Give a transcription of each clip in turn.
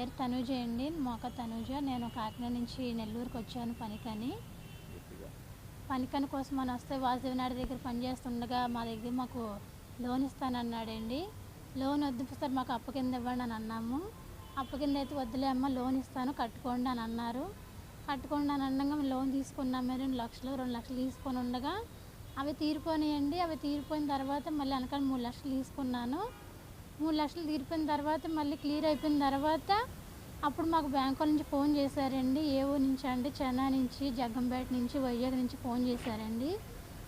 పేరు తనుజ అండి. మొక్క తనుజ. నేను కాకినాడ నుంచి నెల్లూరుకి వచ్చాను పనికని. పనికని కోసం మనం వస్తే వాసుదేవనాయుడు దగ్గర పనిచేస్తుండగా మా దగ్గర మాకు లోన్ ఇస్తానన్నాడండి. లోన్ వద్దు సార్ మాకు అప్పు కింద ఇవ్వండి అని అన్నాము. అప్పు కింద అయితే వద్దులే అమ్మ లోన్ ఇస్తాను కట్టుకోండి అని అన్నారు. కట్టుకోండి అని అనగా లోన్ తీసుకున్నాము రెండు లక్షలు రెండు లక్షలు తీసుకొని ఉండగా అవి తీరిపోయినాయండి. అవి తీరిపోయిన తర్వాత మళ్ళీ వెనకాల మూడు లక్షలు తీసుకున్నాను. మూడు లక్షలు తీరిపోయిన తర్వాత మళ్ళీ క్లియర్ అయిపోయిన తర్వాత అప్పుడు మాకు బ్యాంకు నుంచి ఫోన్ చేశారండి. ఏ ఊరు నుంచి అంటే చెన్నై నుంచి జగ్గంపేట నుంచి వైజాగ్ నుంచి ఫోన్ చేశారండి.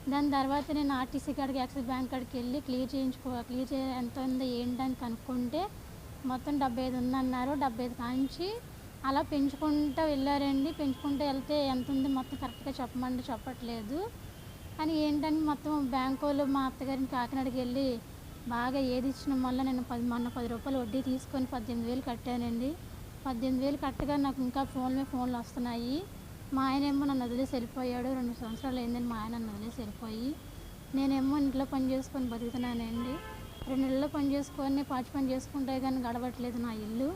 దాని తర్వాత నేను ఆర్టీసీ కాడికి యాక్సిస్ బ్యాంక్ కాడికి వెళ్ళి క్లియర్ చేయించుకో క్లియర్ చే ఎంత ఉందో ఏంటని కనుక్కుంటే మొత్తం డెబ్బై ఐదు ఉందన్నారు డెబ్బై ఐదు కాంచి అలా పెంచుకుంటూ వెళ్ళారండి. పెంచుకుంటూ వెళ్తే ఎంత ఉంది మొత్తం కరెక్ట్గా చెప్పమంటే చెప్పట్లేదు. కానీ ఏంటని మొత్తం బ్యాంకు వాళ్ళు మా అత్తగారిని కాకినాడకి వెళ్ళి బాగా ఏది ఇచ్చిన వల్ల నేను పది మొన్న పది రూపాయలు వడ్డీ తీసుకొని పద్దెనిమిది వేలు కట్టానండి. పద్దెనిమిది వేలు కట్టగా నాకు ఇంకా ఫోన్ మీద ఫోన్లు వస్తున్నాయి. మా ఆయనేమో నన్ను వదిలేసి వెళ్ళిపోయాడు. రెండు సంవత్సరాలు అయిందని మా ఆయన నన్ను వదిలేసి వెళ్ళిపోయి నేనేమో ఇంట్లో పని చేసుకొని బతుకుతున్నానండి. రెండు నెలల్లో పని చేసుకొని పాచి పని చేసుకుంటే కానీ గడవట్లేదు నా ఇల్లు.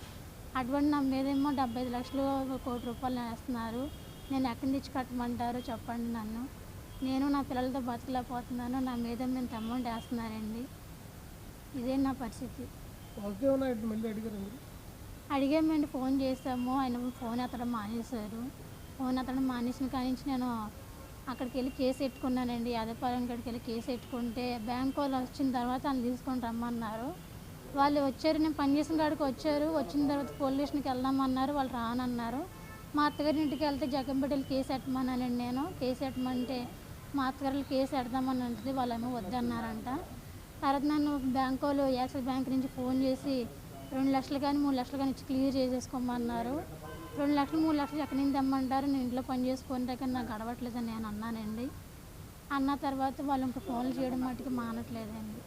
అటువంటి నా మీదేమో డెబ్బై ఐదు లక్షలు ఒక కోటి రూపాయలు వేస్తున్నారు నేను ఎక్కడి నుంచి కట్టమంటారు చెప్పండి నన్ను. నేను నా పిల్లలతో బతకలేకపోతున్నాను. నా మీద మేము అమౌంట్ వేస్తున్నారండి. ఇదే నా పరిస్థితి. అడిగామండి ఫోన్ చేసాము ఆయన ఫోన్ ఎత్తడం మానేశారు. ఫోన్ ఎత్తడం మానేసిన కాడి నుంచి నేను అక్కడికి వెళ్ళి కేసు పెట్టుకున్నానండి. యాదపాలెం కాడికి వెళ్ళి కేసు పెట్టుకుంటే బ్యాంక్ వాళ్ళు వచ్చిన తర్వాత వాళ్ళు తీసుకొని రమ్మన్నారు. వాళ్ళు వచ్చారు నేను పని చేసిన కాడికి వచ్చారు. వచ్చిన తర్వాత పోలీస్ స్టేషన్కి వెళ్దామన్నారు. వాళ్ళు రానన్నారు. మా అత్తగారి ఇంటికి వెళ్తే జగంపేటలు కేసు పెట్టమన్నానండి నేను. కేసు పెట్టమంటే మా అత్తగారు కేసు పెడదామని అంటే వాళ్ళేమో వద్దన్నారంట. తర్వాత నన్ను బ్యాంక్ వాళ్ళు యాక్సిస్ బ్యాంక్ నుంచి ఫోన్ చేసి రెండు లక్షలు కానీ మూడు లక్షలు కానీ ఇచ్చి క్లియర్ చేసేసుకోమన్నారు. రెండు లక్షలు మూడు లక్షలు ఎక్కడి నుంచి తెమ్మంటారు? నేను ఇంట్లో పని చేసుకుంటే కానీ నాకు గడవట్లేదని నేను అన్నానండి. అన్న తర్వాత వాళ్ళు ఇంకా ఫోన్లు చేయడం మటుకు మానట్లేదండి.